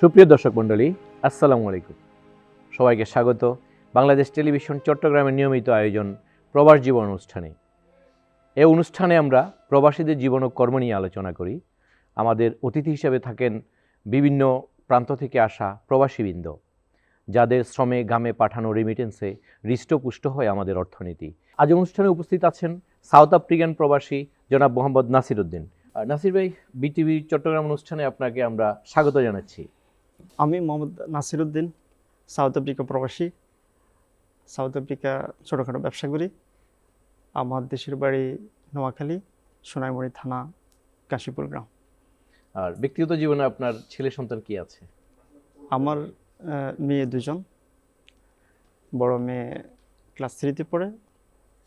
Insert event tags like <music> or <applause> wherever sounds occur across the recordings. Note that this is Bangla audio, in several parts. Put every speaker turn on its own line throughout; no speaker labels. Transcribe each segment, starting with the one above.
সুপ্রিয় দর্শক মণ্ডলী, আসসালামু আলাইকুম। সবাইকে স্বাগত বাংলাদেশ টেলিভিশন চট্টগ্রামের নিয়মিত আয়োজন প্রবাস জীবন অনুষ্ঠানে। এই অনুষ্ঠানে আমরা প্রবাসীদের জীবন ও কর্ম নিয়ে আলোচনা করি। আমাদের অতিথি হিসেবে থাকেন বিভিন্ন প্রান্ত থেকে আসা প্রবাসীবৃন্দ, যাদের শ্রমে গ্রামে পাঠানো রেমিটেন্সে হৃষ্টপুষ্ট হয় আমাদের অর্থনীতি। আজ অনুষ্ঠানে উপস্থিত আছেন সাউথ আফ্রিকান প্রবাসী জনাব মোহাম্মদ নাসির উদ্দিন নাসির ভাই বিটিভি চট্টগ্রাম অনুষ্ঠানে আপনাকে আমরা স্বাগত জানাচ্ছি।
আমি মোহাম্মদ নাসিরুদ্দিন সাউথ আফ্রিকা প্রবাসী সাউথ আফ্রিকা ছোটোখাটো ব্যবসা করি আমার দেশের বাড়ি নোয়াখালী সোনাইমুড়ি থানা কাশীপুর গ্রাম।
আর ব্যক্তিগত জীবনে আপনার ছেলে সন্তান কি আছে?
আমার মেয়ে দুজন বড় মেয়ে ক্লাস থ্রিতে পড়ে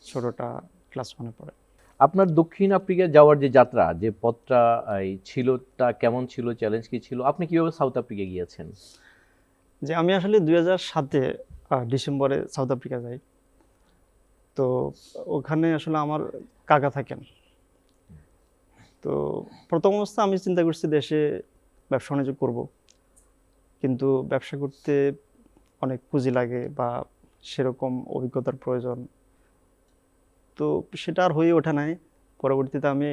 ছোটোটা ক্লাস ওয়ানে পড়ে।
আপনার দক্ষিণ আফ্রিকা যাওয়ার যে যাত্রা, যে পথটা ছিল তা কেমন ছিল চ্যালেঞ্জ কি ছিল? আপনি কীভাবে সাউথ আফ্রিকা গিয়েছেন?
যে আমি আসলে দুই হাজার সাতে ডিসেম্বরে সাউথ আফ্রিকা যাই। তো ওখানে আসলে আমার কাকা থাকেন। তো প্রথম অবস্থা আমি চিন্তা করছি দেশে ব্যবসা বাণিজ্য করব। কিন্তু ব্যবসা করতে অনেক পুঁজি লাগে বা সেরকম অভিজ্ঞতার প্রয়োজন তো সেটা আর হয়ে ওঠে নাই। পরবর্তীতে আমি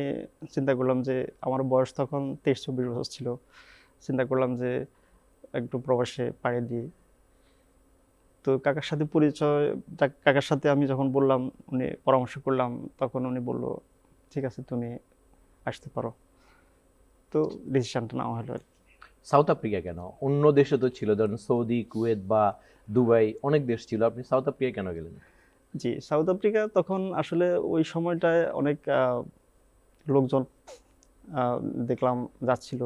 চিন্তা করলাম যে আমার বয়স তখন তেইশ চব্বিশ বছর ছিল। চিন্তা করলাম যে একটু প্রবাসে পাড়ি দিয়ে তো কাকার সাথে পরিচয় কাকার সাথে আমি যখন বললাম, উনি পরামর্শ করলাম, তখন উনি বলল, ঠিক আছে, তুমি আসতে পারো। তো ডিসিশনটা নেওয়া হলো
সাউথ আফ্রিকা কেন? অন্য দেশে তো ছিল, ধরুন সৌদি, কুয়েত বা দুবাই অনেক দেশ ছিল। আপনি সাউথ আফ্রিকা কেন গেলেন?
জি, সাউথ আফ্রিকা তখন আসলে ওই সময়টায় অনেক লোকজন দেখলাম যাচ্ছিল।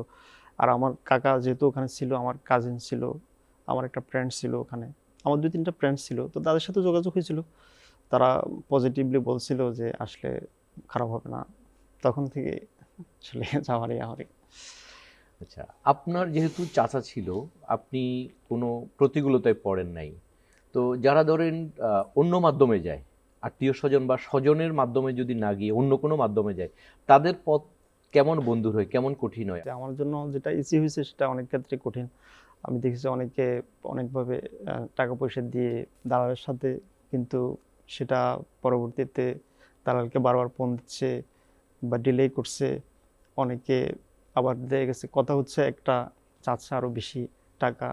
আর আমার কাকা যেহেতু ওখানে ছিল, আমার কাজিন ছিল, আমার একটা ফ্রেন্ড ছিল ওখানে, আমার দুই তিনটা ফ্রেন্ড ছিল, তো তাদের সাথে যোগাযোগ হয়েছিল। তারা পজিটিভলি বলছিল যে, আসলে খারাপ হবে না। তখন থেকে আসলে যাওয়ারই আমারই
আচ্ছা আপনার যেহেতু চাচা ছিল, আপনি কোনো প্রতিকূলতায় পড়েন নাই। তো যারা ধরেন অন্য মাধ্যমে যায়, আত্মীয় স্বজন বা স্বজনের মাধ্যমে যদি না গিয়ে অন্য কোনো মাধ্যমে যায়, তাদের পথ কেমন বন্ধুর হয়, কেমন কঠিন হয়?
আমার জন্য যেটা ইজি হয়েছে, সেটা অনেক ক্ষেত্রে কঠিন। আমি দেখেছি অনেকে অনেকভাবে টাকা পয়সা দিয়ে দালালের সাথে কিন্তু সেটা পরবর্তীতে দালালকে বারবার ফোন দিচ্ছে বা ডিলে করছে। অনেকে আবার দেখা গেছে, কথা হচ্ছে একটা চাচ্ছে আরও বেশি টাকা।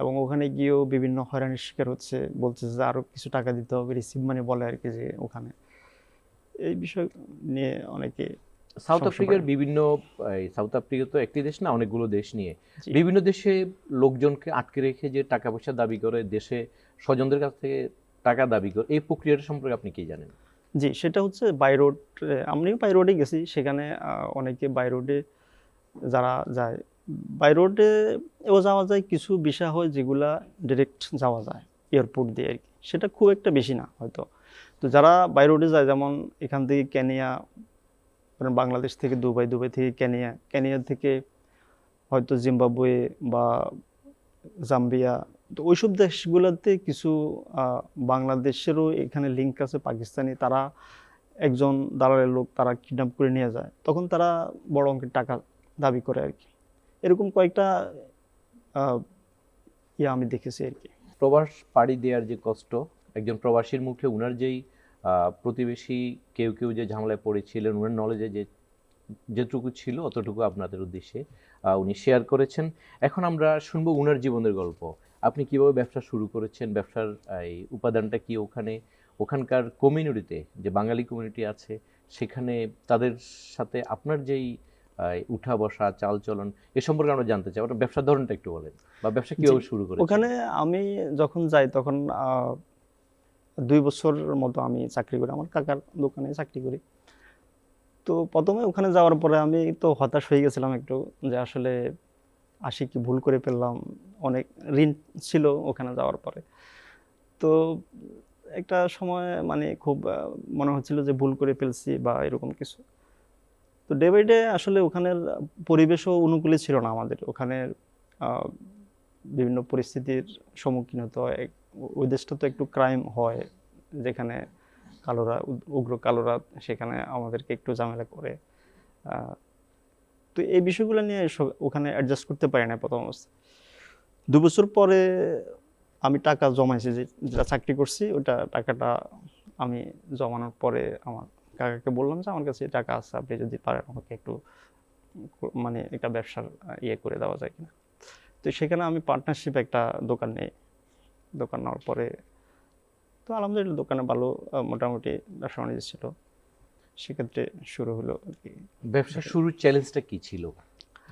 এবং ওখানে গিয়েও বিভিন্ন হয়রানির শিকার হচ্ছে বলছে যে আরও কিছু টাকা দিতে হবে রিসিভ মানে বলে আর কি যে ওখানে। এই বিষয় নিয়ে অনেকে
সাউথ আফ্রিকার বিভিন্ন সাউথ আফ্রিকা তো একটি দেশ না অনেকগুলো দেশ নিয়ে। বিভিন্ন দেশে লোকজনকে আটকে রেখে যে টাকা পয়সা দাবি করে দেশে স্বজনদের কাছ থেকে টাকা দাবি করে এই প্রক্রিয়াটা সম্পর্কে আপনি কি জানেন?
জি সেটা হচ্ছে বাই রোড আমিও বাই রোডে গেছি। সেখানে অনেকে বাই রোডে যারা যায় বাই এও যাওয়া যায়, কিছু বিষয় হয় যেগুলা ডিরেক্ট যাওয়া যায় এয়ারপোর্ট দিয়ে আর কি সেটা খুব একটা বেশি না হয়তো। তো যারা বাই রোডে যায়, যেমন এখান থেকে কেনিয়া বাংলাদেশ থেকে দুবাই দুবাই থেকে কেনিয়া কেনিয়া থেকে হয়তো জিম্বাবুয়ে বা জাম্বিয়া, তো ওইসব দেশগুলোতে কিছু বাংলাদেশেরও এখানে লিঙ্ক আছে, পাকিস্তানি, তারা একজন দালালের লোক, তারা কিডন্যাপ করে নিয়ে যায়। তখন তারা বড় অঙ্কের টাকা দাবি করে আর কি এরকম কয়েকটা ইয়ে আমি দেখেছি আর কি।
প্রবাস পাড়ি দেওয়ার যে কষ্ট, একজন প্রবাসীর মুখে উনার যেই প্রতিবেশী কেউ কেউ যে ঝামেলায় পড়েছিলেন, উনার নলেজে যে, যেটুকু ছিল অতটুকু আপনাদের উদ্দেশ্যে উনি শেয়ার করেছেন। এখন আমরা শুনব উনার জীবনের গল্প। আপনি কীভাবে ব্যবসা শুরু করেছেন? ব্যবসার এই উপাদানটা কি ওখানে? ওখানকার কমিউনিটিতে যে বাঙালি কমিউনিটি আছে, সেখানে তাদের সাথে আপনার যেই উঠা বসা চাল চলন এ সম্পর্কে আমরা জানতে চাই। আপনার ব্যবসার ধরনটা একটু বলেন বা ব্যবসা কীভাবে শুরু করেছেন?
ওখানে আমি যখন যাই তখন দুই বছর মতো আমি চাকরি করি। আমার কাকার দোকানে চাকরি করি। তো প্রথমে ওখানে যাওয়ার পরে আমি তো হতাশ হয়ে গেছিলাম একটু যে আসলে আসি কি ভুল করে ফেললাম অনেক ঋণ ছিল ওখানে যাওয়ার পরে। তো একটা সময় মানে খুব মনে হচ্ছিল যে ভুল করে ফেলছি বা এরকম কিছু। তো ডে বাই ডে আসলে ওখানের পরিবেশও অনুকূলে ছিল না আমাদের। ওখানের আহ, বিভিন্ন পরিস্থিতির সম্মুখীন হতে হয়। ওই দেশটা তো একটু ক্রাইম হয় যেখানে কালোরা উগ্র কালোরা সেখানে আমাদেরকে একটু ঝামেলা করে। তো এই বিষয়গুলো নিয়ে ওখানে অ্যাডজাস্ট করতে পারি না প্রথম অবস্থা। দু বছর পরে আমি টাকা জমাইছি যেটা চাকরি করছি ওটা টাকাটা আমি জমানোর পরে আমার কাকাকে বললাম যে, আমার কাছে টাকা আছে, আপনি যদি পারেন আমাকে একটু মানে একটা ব্যবসার ইয়ে করে দেওয়া যায় কিনা? তো সেখানে আমি পার্টনারশিপ একটা দোকান নেই। দোকান নেওয়ার পরে, তো আলহামদুলিল্লাহ দোকানে ভালো মোটামুটি ব্যবসা বাণিজ্য ছিল। সেক্ষেত্রে শুরু হলো
ব্যবসা শুরুর চ্যালেঞ্জটা কি ছিল?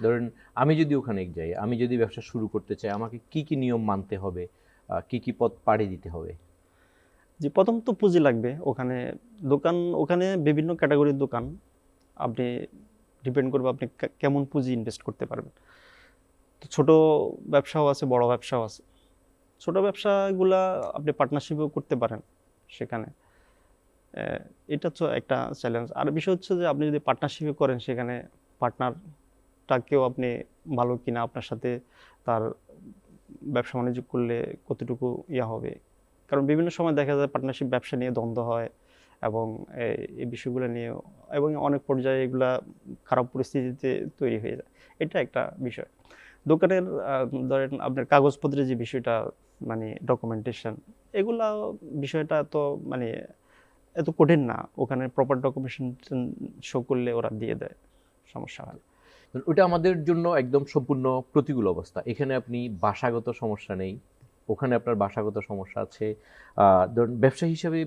ধরেন, আমি যদি ওখানে যাই, আমি যদি ব্যবসা শুরু করতে চাই, আমাকে কি কি নিয়ম মানতে হবে? কি কি পথ পাড়ি দিতে হবে?
যে প্রথম তো পুঁজি লাগবে, ওখানে দোকান, ওখানে বিভিন্ন ক্যাটাগরির দোকান, আপনি ডিপেন্ড করবে আপনি কেমন পুঁজি ইনভেস্ট করতে পারবেন। তো ছোট ব্যবসাও আছে, বড় ব্যবসাও আছে। ছোট ব্যবসাগুলা আপনি পার্টনারশিপও করতে পারেন সেখানে। এটা তো একটা চ্যালেঞ্জ আর বিষয় হচ্ছে যে আপনি যদি পার্টনারশিপে করেন সেখানে পার্টনারটাকেও আপনি ভালো কিনা, আপনার সাথে তার ব্যবসা বাণিজ্য করলে কতটুকু ইয়া হবে কারণ বিভিন্ন সময় দেখা যায় পার্টনারশিপ ব্যবসা নিয়ে দ্বন্দ্ব হয় এবং এই বিষয়গুলো নিয়ে এবং অনেক পর্যায়ে এগুলা খারাপ পরিস্থিতিতে তৈরি হয়ে যায়। এটা একটা বিষয়। দোকানের ধরেন আপনার কাগজপত্রের যে বিষয়টা মানে ডকুমেন্টেশন এগুলা বিষয়টা তো মানে এত কঠিন না। ওখানে প্রপার ডকুমেন্টেশন শো করলে ওরা দিয়ে দেয়, সমস্যা হয়।
ওটা আমাদের জন্য একদম সম্পূর্ণ প্রতিকূল অবস্থা। এখানে আপনি ভাষাগত সমস্যা নেই। ওখানে আপনার ভাষাগত সমস্যা আছে। ধরুন ব্যবসা হিসাবে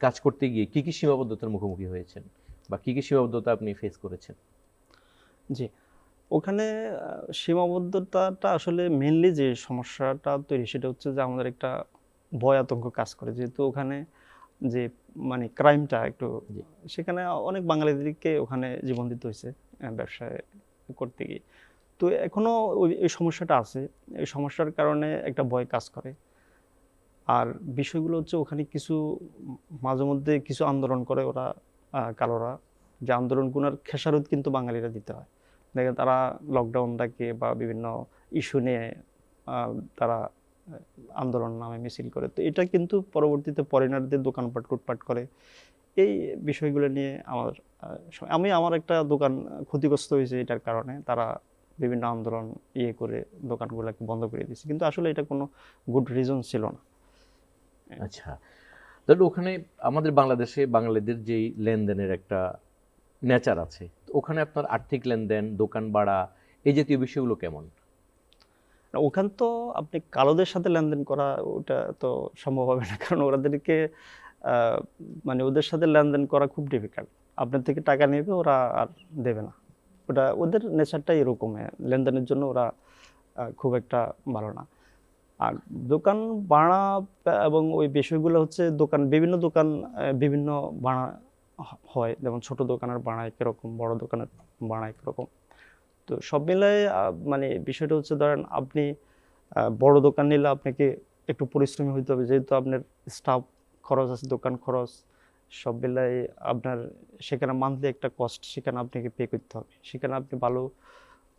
কাজ করতে গিয়ে কি কি সীমাবদ্ধতার মুখোমুখি হয়েছেন? বা কি কি সীমাবদ্ধতা আপনি ফেস করেছেন?
জি। ওখানে সীমাবদ্ধতাটা আসলে মেনলি যে সমস্যাটা তৈরি সেটা হচ্ছে যে আমাদের একটা ভয় আতঙ্ক কাজ করে। যেহেতু ওখানে যে মানে ক্রাইমটা একটু সেখানে অনেক বাঙালিদেরকে ওখানে জীবন দিতে হয়েছে ব্যবসায় করতে গিয়ে। তো এখনও ওই সমস্যাটা আছে। এই সমস্যার কারণে একটা ভয় কাজ করে। আর বিষয়গুলো হচ্ছে ওখানে কিছু মাঝে মধ্যে কিছু আন্দোলন করে ওরা কালোরা। যে আন্দোলনগুলোর খেসারত কিন্তু বাঙালিরা দিতে হয়। দেখেন তারা লকডাউন ডাকে বা বিভিন্ন ইস্যু নিয়ে তারা আন্দোলন নামে মিছিল করে। তো এটা কিন্তু পরবর্তীতে ফরেনারদের দোকানপাট টুটপাট করে। এই বিষয়গুলো নিয়ে আমার আমি আমার একটা দোকান ক্ষতিগ্রস্ত হয়েছে এটার কারণে। তারা বিভিন্ন আন্দোলন ইয়ে করে দোকানগুলোকে বন্ধ করে দিয়েছে। কিন্তু আসলে এটা কোনো গুড রিজন ছিল না।
আচ্ছা। ধরুন ওখানে আমাদের বাংলাদেশে বাঙালিদের যেই লেনদেনের একটা নেচার আছে ওখানে আপনার আর্থিক লেনদেন দোকান ভাড়া এই জাতীয় বিষয়গুলো কেমন?
ওখান তো আপনি কালোদের সাথে লেনদেন করা ওটা তো সম্ভব হবে না। <laughs> কারণ ওরাদেরকে মানে ওদের সাথে লেনদেন করা খুব ডিফিকাল্ট আপনার থেকে টাকা নেবে ওরা আর দেবে না। ওটা ওদের নেচারটাই এরকম লেনদেনের জন্য ওরা খুব একটা ভালো না। আর দোকান ভাড়া এবং ওই বিষয়গুলো হচ্ছে দোকান, বিভিন্ন দোকান বিভিন্ন ভাড়া হয়। যেমন ছোট দোকানের ভাড়া একরকম, বড় দোকানের ভাড়া একরকম। তো সব মিলাই মানে বিষয়টা হচ্ছে ধরেন আপনি বড় দোকান নিলে আপনাকে একটু পরিশ্রমী হতে হবে। যেহেতু আপনার স্টাফ খরচ আছে, দোকান খরচ সব মিলাই আপনার সেখানে মান্থলি একটা কস্ট সেখানে আপনাকে পে করতে হবে। সেখানে আপনি ভালো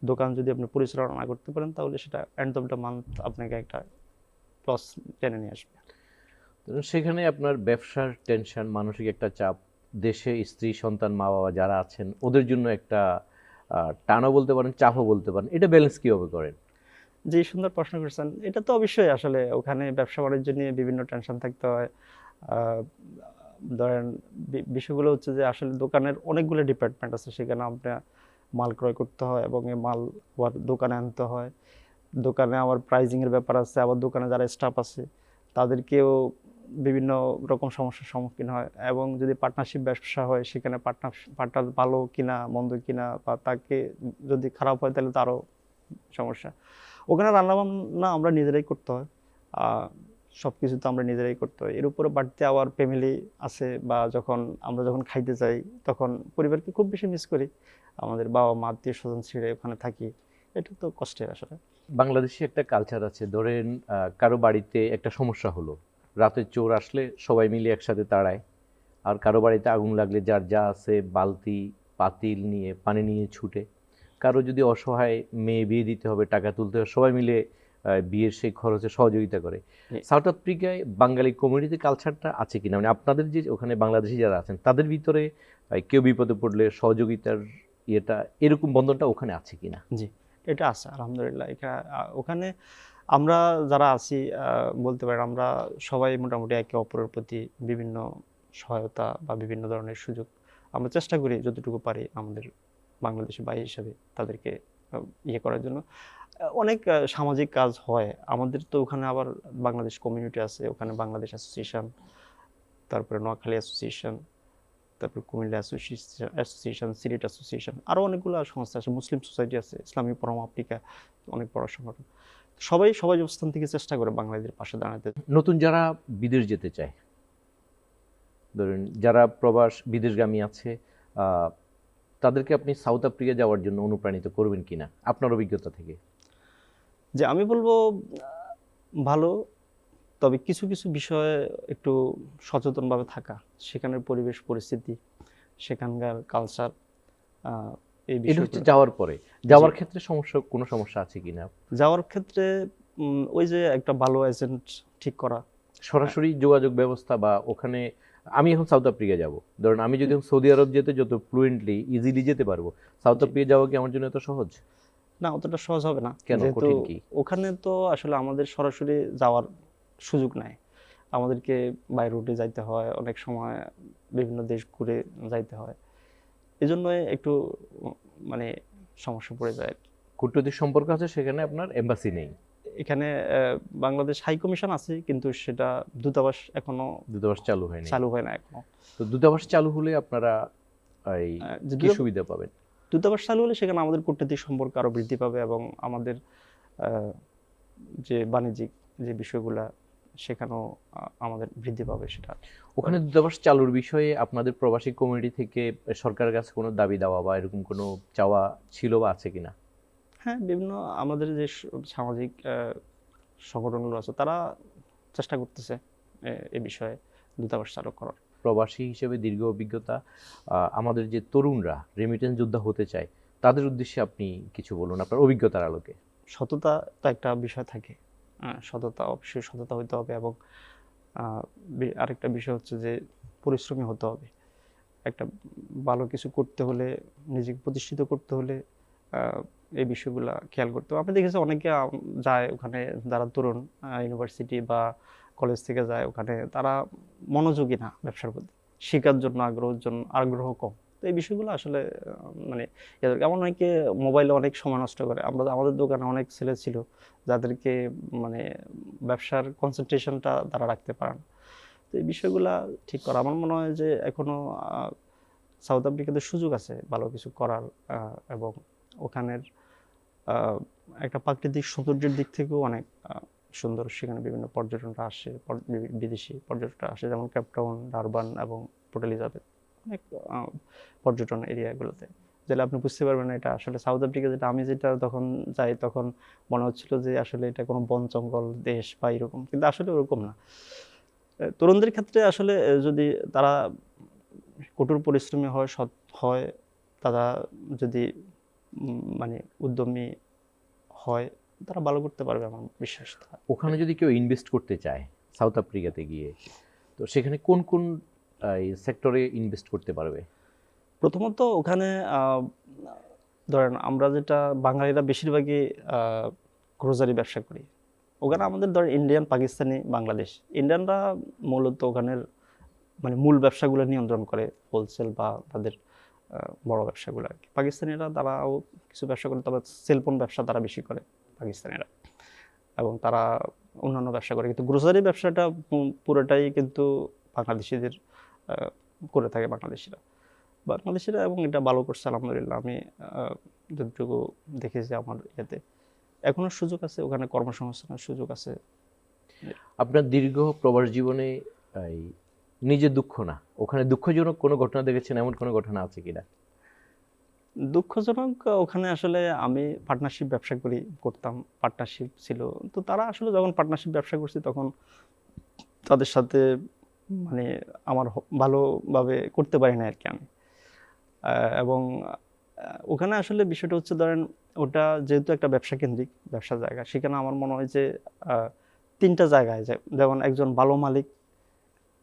দোকান যদি আপনি পরিচালনা না করতে পারেন তাহলে সেটা এন্ড অফ দ্য মান্থ আপনাকে একটা লস টেনে নিয়ে আসবে।
সেখানে আপনার ব্যবসার টেনশন মানসিক একটা চাপ দেশে স্ত্রী সন্তান মা বাবা যারা আছেন ওদের জন্য একটা টানও বলতে পারেন চাপও বলতে পারেন এটা ব্যালেন্স কীভাবে করেন?
যে সুন্দর প্রশ্ন করছেন। এটা তো অবশ্যই আসলে ওখানে ব্যবসা বাণিজ্য নিয়ে বিভিন্ন টেনশন থাকতে হয়। আহ, ধরেন বিষয়গুলো হচ্ছে যে আসলে দোকানের অনেকগুলো ডিপার্টমেন্ট আছে, সেখানে আপনার মাল ক্রয় করতে হয় এবং এই মাল আবার দোকানে আনতে হয়। দোকানে আবার প্রাইজিংয়ের ব্যাপার আছে, আবার দোকানে যারা স্টাফ আছে, তাদেরকেও বিভিন্ন রকম সমস্যার সম্মুখীন হয় এবং যদি পার্টনারশিপ ব্যবসা হয়, সেখানে পার্টনার পার্টনার ভালো কিনা, মন্দ কিনা বা তাকে যদি খারাপ হয়, তাহলে তারও সমস্যা। ওখানে রান্নাবান্না আমরা নিজেরাই করতে হয়। সব কিছু তো আমরা নিজেরাই করতে হয়। এর উপরে বাড়তি আবার ফ্যামিলি আছে বা যখন আমরা যখন খাইতে যাই, তখন পরিবারকে খুব বেশি মিস করি। আমাদের বাবা মা, আত্মীয় স্বজন ছেড়ে ওখানে থাকি। এটা তো কষ্টের আসলে।
বাংলাদেশে একটা কালচার আছে, ধরেন কারও বাড়িতে একটা সমস্যা হলো। রাতে চোর আসলে সবাই মিলে একসাথে তাড়ায়। আর কারও বাড়িতে আগুন লাগলে যার যা আছে, বালতি, পাতিল নিয়ে, পানি নিয়ে ছুটে। কারও যদি অসহায় মেয়ে বিয়ে দিতে হবে, টাকা তুলতে হবে, সবাই মিলে বিয়ের সেই খরচে সহযোগিতা করে। সাউথ আফ্রিকায় বাঙালি কমিউনিটি কালচারটা আছে কিনা? মানে আপনাদের যে ওখানে বাংলাদেশি যারা আছেন তাদের ভিতরে কেউ বিপদে পড়লে সহযোগিতার ইয়েটা এরকম বন্ধনটা ওখানে আছে কিনা?
জি এটা আছে আলহামদুলিল্লাহ। এখানে ওখানে আমরা যারা আছি বলতে পারেন আমরা সবাই মোটামুটি একে অপরের প্রতি বিভিন্ন সহায়তা বা বিভিন্ন ধরনের সুযোগ আমরা চেষ্টা করি যতটুকু পারি আমাদের বাংলাদেশি ভাই হিসাবে তাদেরকে ইয়ে করার জন্য। অনেক সামাজিক কাজ হয়। আমাদের তো ওখানে আবার বাংলাদেশ কমিউনিটি আছে, ওখানে বাংলাদেশ অ্যাসোসিয়েশন তারপরে নোয়াখালী অ্যাসোসিয়েশন তারপর Comilla association association Sylhet association আরও অনেকগুলো সংস্থা আছে, মুসলিম সোসাইটি আছে, ইসলামী পরম আফ্রিকা, অনেক বড় সংগঠন। সবাই সবাই অবস্থান থেকে চেষ্টা করে বাংলাদেশের পাশে দাঁড়াতে।
নতুন যারা বিদেশ যেতে চায়, ধরুন যারা প্রবাস, বিদেশগামী আছে তাদেরকে আপনি সাউথ আফ্রিকা যাওয়ার জন্য অনুপ্রাণিত করবেন কিনা আপনার অভিজ্ঞতা থেকে?
যে আমি বলব ভালো তবে কিছু কিছু বিষয়ে একটু সচেতনভাবে থাকা। সেখানের পরিবেশ পরিস্থিতি সেখানকার কালচার এই
হচ্ছে যাওয়ার পরে। যাওয়ার ক্ষেত্রে সমস্যা কোনো সমস্যা আছে কিনা?
যাওয়ার ক্ষেত্রে ওই যে একটা ভালো এজেন্ট ঠিক করা।
সরাসরি যোগাযোগ ব্যবস্থা বা ওখানে আমি এখন সাউথ আফ্রিকা যাব। ধরুন আমি যদি সৌদি আরব যেতে যত ফ্লুয়েন্টলি ইজিলি যেতে পারব সাউথ। আফ্রিকা যাওয়া কি আমার জন্য এত সহজ?
না অতটা সহজ হবে না।
কেন? কঠিন কি?
ওখানে তো আসলে আমাদের সরাসরি যাওয়ার সুযোগ নাই। আমাদেরকে বাই রুটে যাইতে হয় অনেক সময় বিভিন্ন দেশ ঘুরে যাইতে হয়। এই জন্যই একটু মানে সমস্যা পড়ে যায়।
কূটনৈতিক সম্পর্ক আছে সেখানে আপনার এম্বাসি নেই।
এখানে বাংলাদেশ হাই কমিশন আছে কিন্তু সেটা দূতাবাস এখনও
দূতাবাস চালু হয়নি।
চালু হয় না এখনও।
তো দূতাবাস চালু হলে আপনারা এই কি সুবিধা পাবেন?
দূতাবাস চালু হলে সেখানে আমাদের কূটনৈতিক সম্পর্ক আরও বৃদ্ধি পাবে এবং আমাদের যে বাণিজ্যিক যে বিষয়গুলা সেখানেও আমাদের বৃদ্ধি পাবে সেটা।
ওখানে দূতাবাস চালুর বিষয়ে আপনাদের প্রবাসী কমিউনিটি থেকে সরকারের কাছে কোনো দাবি দেওয়া বা এরকম কোনো চাওয়া ছিল বা আছে কিনা?
হ্যাঁ বিভিন্ন আমাদের যে সামাজিক সংগঠনগুলো আছে তারা চেষ্টা করতেছে এ বিষয়ে দূতাবাস চালু করার।
প্রবাসী হিসেবে দীর্ঘ অভিজ্ঞতা আমাদের যে তরুণরা রেমিটেন্স যোদ্ধা হতে চায়, তাদের উদ্দেশ্যে আপনি কিছু বলুন আপনার অভিজ্ঞতার আলোকে।
সততা তো একটা বিষয় থাকে। সততা অবশ্যই সততা হতে হবে এবং আরেকটা বিষয় হচ্ছে যে পরিশ্রমী হতে হবে। একটা ভালো কিছু করতে হলে, নিজেকে প্রতিষ্ঠিত করতে হলে এই বিষয়গুলা খেয়াল করতে হবে। আমি দেখেছি অনেকে যায় ওখানে যারা তরুণ ইউনিভার্সিটি বা কলেজ থেকে যায় ওখানে তারা মনোযোগী না ব্যবসার প্রতি। শেখার জন্য আগ্রহের জন্য আগ্রহ কম। তো এই বিষয়গুলো আসলে মানে এমন অনেকে মোবাইলে অনেক সময় নষ্ট করে। আমরা আমাদের দোকানে অনেক ছেলে ছিল যাদেরকে মানে ব্যবসার কনসেন্ট্রেশনটা তারা রাখতে পারে না। তো এই বিষয়গুলা ঠিক করা। আমার মনে হয় যে এখনও আহ, সাউথ আফ্রিকাতে সুযোগ আছে ভালো কিছু করার এবং ওখানের একটা প্রাকৃতিক সৌন্দর্যের দিক থেকেও অনেক সুন্দর, সেখানে বিভিন্ন পর্যটনরা আসে বিদেশি পর্যটকরা আসে, যেমন ক্যাপটাউন ডারবান এবং পোর্ট এলিজাবেথ অনেক পর্যটন এরিয়াগুলোতে যেটা আপনি বুঝতে পারবেন এটা আসলে সাউথ আফ্রিকা যেটা, আমি যেটা তখন যাই তখন মনে হচ্ছিল যে আসলে এটা কোনো বন জঙ্গল দেশ বা এরকম, কিন্তু আসলে ওরকম না। তরুণদের ক্ষেত্রে আসলে যদি তারা কঠোর পরিশ্রমী হয়, সৎ হয়, তারা যদি মানে উদ্যমী হয় তারা ভালো করতে পারবে আমার বিশ্বাস
ওখানে যদি কেউ ইনভেস্ট করতে চায় সাউথ আফ্রিকাতে গিয়ে তো সেখানে কোন কোন সেক্টরে ইনভেস্ট করতে পারবে?
প্রথমত ওখানে ধরেন আমরা যেটা বাঙালিরা বেশিরভাগই গ্রোজারি ব্যবসা করি। ওখানে আমাদের ধরেন ইন্ডিয়ান পাকিস্তানি বাংলাদেশ ইন্ডিয়ানরা মূলত ওখানের মানে মূল ব্যবসাগুলো নিয়ন্ত্রণ করে হোলসেল বা তাদের বড় ব্যবসাগুলো আর কি। পাকিস্তানিরা তারাও কিছু ব্যবসা করে তবে সেলফোন ব্যবসা তারা বেশি করে। পাকিস্তানিরা। এবং তারা অন্যান্য ব্যবসা করে। কিন্তু গ্রোসারি ব্যবসাটা পুরোটাই কিন্তু বাংলাদেশিদের করে থাকে বাংলাদেশিরা। বাংলাদেশিরা এবং এটা ভালো করছে, আলহামদুলিল্লাহ। আমি যতটুকু দেখেছি আমার ইয়েতে। এখনও সুযোগ আছে, ওখানে কর্মসংস্থানের সুযোগ আছে।
আপনার দীর্ঘ প্রবাস জীবনে নিজের দুঃখ না, ওখানে দুঃখজনক কোনো ঘটনা দেখেছেন? এমন কোনো ঘটনা আছে কিনা?
দুঃখজনক, ওখানে আসলে আমি পার্টনারশিপ ব্যবসা করি, করতাম। পার্টনারশিপ ছিল। তো তারা আসলে যখন পার্টনারশিপ ব্যবসা করছি, তখন তাদের সাথে মানে আমার ভালোভাবে করতে পারি না আর কি আমি এবং ওখানে আসলে বিষয়টা হচ্ছে, ধরেন ওটা যেহেতু একটা ব্যবসা কেন্দ্রিক, ব্যবসা জায়গা, সেখানে আমার মনে হয় যে তিনটা জায়গায় যে- যেমন একজন ভালো মালিক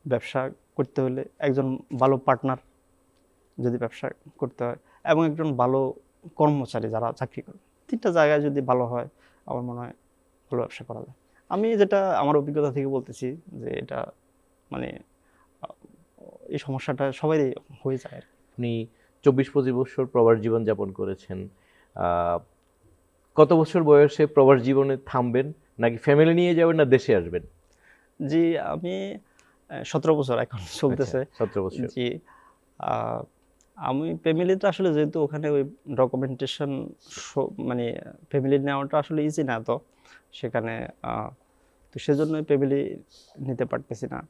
ব্যবসা করতে হলে, একজন ভালো পার্টনার যদি ব্যবসা করতে হয় এবং একজন ভালো কর্মচারী যারা চাকরি করে। তিনটা জায়গায় যদি ভালো হয় আমার মনে হয় ভালো ব্যবসা করা যায়। আমি যেটা আমার অভিজ্ঞতা থেকে বলতেছি যে এটা মানে এই সমস্যাটা সবারই হয়ে যায়
আপনি চব্বিশ পঁচিশ বছর প্রবাস জীবন যাপন করেছেন। কত বছর বয়সে প্রবাস জীবনে থামবেন? নাকি ফ্যামিলি নিয়ে যাবেন না দেশে আসবেন?
জি আমি সতেরো বছর এখন চলতেছে।
সতেরো বছর।
জি আমি ফ্যামিলিতে আসলে যেহেতু ওখানে ওই ডকুমেন্টেশন মানে ফ্যামিলি নেওয়াটা আসলে ইজি না তো। সেখানে তো সেজন্য ফ্যামিলি নিতে পারতেছি না।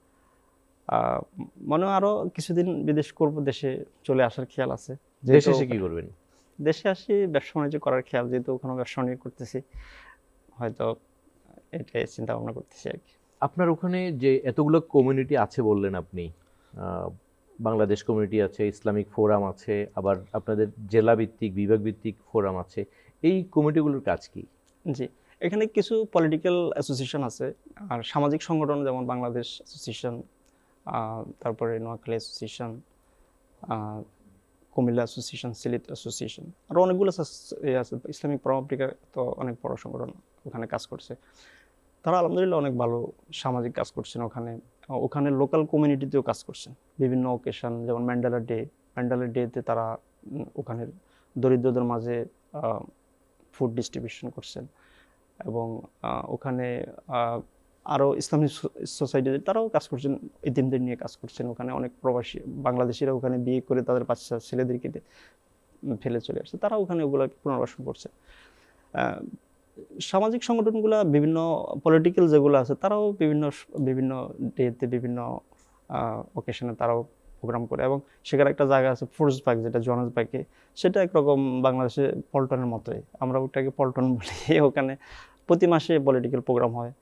মনে হয় আরও কিছুদিন বিদেশ করব দেশে চলে আসার খেয়াল আছে।
দেশে এসে কি করবেন?
দেশে আসি ব্যবসা বাণিজ্য করার খেয়াল যেহেতু ওখানে ব্যবসা বাণিজ্য করতেছি। হয়তো এটাই চিন্তা ভাবনা করতেছি আর কি।
আপনার ওখানে যে এতগুলো কমিউনিটি আছে বললেন আপনি বাংলাদেশ কমিউনিটি আছে, ইসলামিক ফোরাম আছে, আবার আপনাদের জেলা ভিত্তিক বিভাগ ভিত্তিক ফোরাম আছে। এই কমিটিগুলোর কাজ কি?
জি, এখানে কিছু পলিটিক্যাল অ্যাসোসিয়েশন আছে। আর সামাজিক সংগঠন যেমন বাংলাদেশ অ্যাসোসিয়েশন তারপরে Noakhali association Comilla association Sylhet association আরও অনেকগুলো আছে ইসলামিক পরমাফ্রিকা তো অনেক বড় সংগঠন ওখানে কাজ করছে। তারা আলহামদুলিল্লাহ অনেক ভালো সামাজিক কাজ করছেন ওখানে। ওখানে লোকাল কমিউনিটিতেও কাজ করছেন। বিভিন্ন অকেশন যেমন ম্যান্ডেলা ডে ম্যান্ডেলা ডেতে তারা ওখানের দরিদ্রদের মাঝে ফুড ডিস্ট্রিবিউশন করছেন। এবং ওখানে আরও ইসলামিক সোসাইটি তারাও কাজ করছেন ইতিমদের নিয়ে কাজ করছেন। ওখানে অনেক প্রবাসী, বাংলাদেশিরা ওখানে বিয়ে করে তাদের বাচ্চা, ছেলেদেরকে ফেলে চলে আসছে। তারা ওখানে ওগুলো পুনর্বাসন করছে। সামাজিক সংগঠনগুলো বিভিন্ন পলিটিক্যাল যেগুলো আছে, তারাও বিভিন্ন বিভিন্ন ডেতে বিভিন্ন ওকেশনে তারাও প্রোগ্রাম করে এবং সেখানে একটা জায়গা আছে ফোর্স পার্ক যেটা জোহান্সবার্গে সেটা একরকম বাংলাদেশে পল্টনের মতোই। আমরা ওটাকে পল্টন <laughs> বলি। ওখানে প্রতি মাসে পলিটিক্যাল প্রোগ্রাম হয়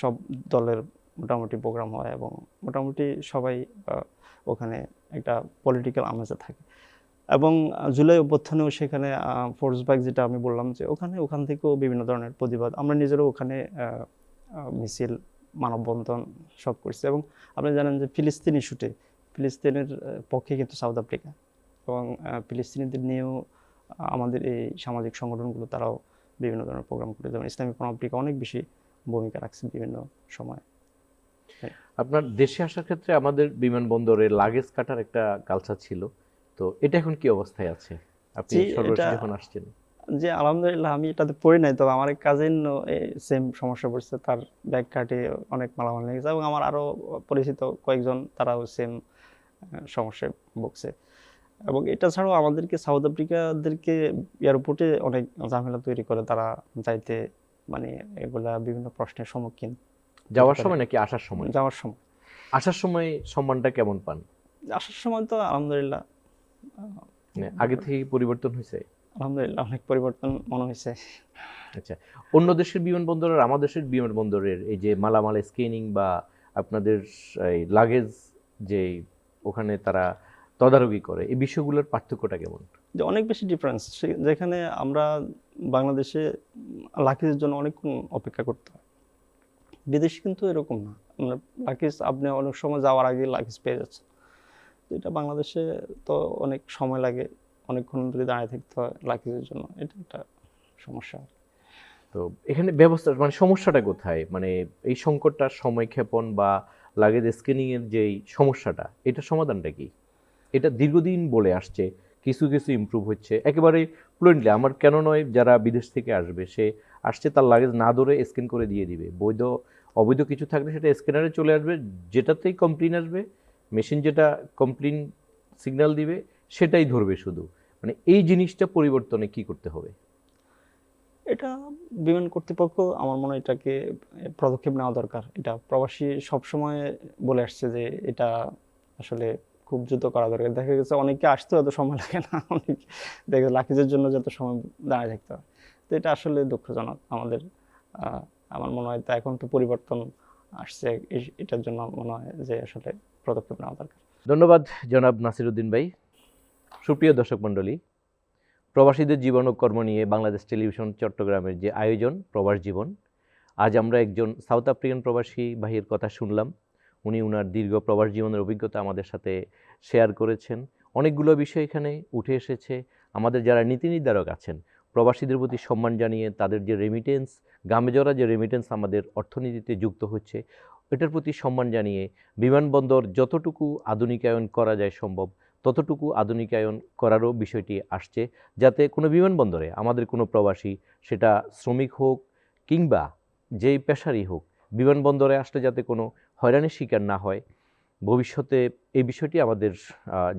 সব দলের মোটামুটি প্রোগ্রাম হয় এবং মোটামুটি সবাই ওখানে একটা পলিটিক্যাল আমেজে থাকে। এবং জুলাই অভ্যুত্থানেও সেখানে ফোর্স বাইক যেটা আমি বললাম যে ওখানে, ওখান থেকেও বিভিন্ন ধরনের প্রতিবাদ। আমরা নিজেরাও ওখানে মিছিল, মানববন্ধন সব করছি এবং আপনি জানেন যে ফিলিস্তিন ইস্যুতে ফিলিস্তিনের পক্ষে কিন্তু সাউথ আফ্রিকা এবং ফিলিস্তিনিদের নিয়েও আমাদের এই সামাজিক সংগঠনগুলো তারাও বিভিন্ন ধরনের প্রোগ্রাম করে। যেমন ইসলামিক আফ্রিকা অনেক বেশি ভূমিকা রাখছে বিভিন্ন সময়।
আপনার দেশে আসার ক্ষেত্রে আমাদের বিমানবন্দরে লাগেজ কাটার একটা কালচার ছিল। তো এটা এখন কি অবস্থায় আছে? আপনি সর্বশেষ যখন আসছেন।
যে আলহামদুলিল্লাহ আমি এটাতে পড়ি নাই তবে আমার কাজিন সেম সমস্যা পড়ছে তার ব্যাগ কাটে অনেক মালামাল নিয়ে গেছে এবং আমার আরও পরিচিত কয়েকজন তারাও সেম সমস্যায় ভুগছে। এবং এটা ছাড়াও আমাদেরকে সাউথ আফ্রিকাদেরকে এয়ারপোর্টে অনেক ঝামেলা তৈরি করে তারা যাইতে মানে এগুলা বিভিন্ন প্রশ্নের সম্মুখীন
যাওয়ার সময় নাকি আসার সময়?
যাওয়ার সময়।
আসার সময় সম্মানটা কেমন পান?
আসার সময় তো আলহামদুলিল্লাহ
আগে থেকে পরিবর্তন হয়েছে?
আলহামদুলিল্লাহ অনেক পরিবর্তন মনে হয়েছে।
আচ্ছা অন্য দেশের বিমানবন্দর আর আমাদের দেশের বিমানবন্দরের এই যে মালামাল স্ক্যানিং বা আপনাদের এই লাগেজ যে ওখানে তারা তদারকি করে এই বিষয়গুলোর পার্থক্যটা কেমন?
যে অনেক বেশি ডিফারেন্স যেখানে আমরা বাংলাদেশে লাকিজের জন্য অনেকক্ষণ অপেক্ষা করতে হয়। বিদেশে কিন্তু এরকম না। আমরা লাকিজ আপনি অনেক সময় যাওয়ার আগে লাকিজ পেয়ে যাচ্ছেন। এটা বাংলাদেশে তো অনেক সময় লাগে, অনেকক্ষণ ধরে দাঁড়িয়ে থাকতে হয় লাকিজের জন্য। এটা একটা সমস্যা।
তো এখানে ব্যবস্থা মানে সমস্যাটা কোথায়? মানে এই সংকটটার সময়ক্ষেপণ বা লাগেজ স্ক্যানিং এর যেই সমস্যাটা, এটা সমাধানটা কি? এটা দীর্ঘদিন বলে আসছে, কিছু কিছু ইমপ্রুভ হচ্ছে। একেবারে ফ্লুয়েন্টলি আমার কেন নয়, যারা বিদেশ থেকে আসবে, সে আসছে তার লাগেজ না ধরে স্ক্যান করে দিয়ে দিবে। বৈধ, অবৈধ কিছু থাকলে সেটা স্ক্যানারে চলে আসবে, যেটাতেই কমপ্লেন আসবে মেশিন যেটা কমপ্লেন সিগন্যাল দিবে, সেটাই ধরবে শুধু। মানে এই জিনিসটা পরিবর্তনে কি করতে হবে?
এটা বিমান কর্তৃপক্ষ আমার মনে হয় এটাকে পদক্ষেপ নেওয়া দরকার। এটা প্রবাসী সবসময় বলে আসছে যে এটা আসলে খুব দ্রুত করা দরকার। দেখা গেছে অনেকে আসতে এত সময় লাগে না, অনেক দেখা গেছে লাকিজের জন্য যত সময় দাঁড়িয়ে থাকতে হয়। তো এটা আসলে দুঃখজনক আমাদের আমার মনে হয়। তা এখন তো পরিবর্তন আসছে এটার জন্য মনে হয় যে আসলে পদক্ষেপ নেওয়া দরকার।
ধন্যবাদ জনাব নাসিরুদ্দিন ভাই। সুপ্রিয় দর্শক মণ্ডলী, প্রবাসীদের জীবন ও কর্ম নিয়ে বাংলাদেশ টেলিভিশন চট্টগ্রামের যে আয়োজন, প্রবাস জীবন, আজ আমরা একজন সাউথ আফ্রিকান প্রবাসী ভাইয়ের কথা শুনলাম। উনি উনার দীর্ঘ প্রবাস জীবনের অভিজ্ঞতা আমাদের সাথে শেয়ার করেছেন। অনেকগুলো বিষয় এখানে উঠে এসেছে। আমাদের যারা নীতি নির্ধারক আছেন, প্রবাসীদের প্রতি সম্মান জানিয়ে তাদের যে রেমিটেন্স গামে জড়া যে রেমিটেন্স আমাদের অর্থনীতিতে যুক্ত হচ্ছে এটার প্রতি সম্মান জানিয়ে বিমানবন্দর যতটুকু আধুনিকায়ন করা যায় সম্ভব, ততটুকু আধুনিকায়ন করারও বিষয়টি আসছে যাতে কোনো বিমানবন্দরে আমাদের কোনো প্রবাসী, সেটা শ্রমিক হোক কিংবা যেই পেশারই হোক, বিমানবন্দরে আসলে যাতে কোনো হয়রানির শিকার না হয়, ভবিষ্যতে এই বিষয়টি আমাদের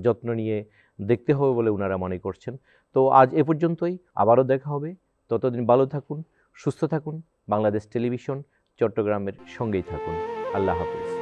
যত্ন নিয়ে দেখতে হবে বলে ওনারা মনে করছেন। তো আজ এ পর্যন্তই, আবারও দেখা হবে, ততদিন ভালো থাকুন, সুস্থ থাকুন, বাংলাদেশ টেলিভিশন, চট্টগ্রামের সঙ্গেই থাকুন। আল্লাহ হাফিজ।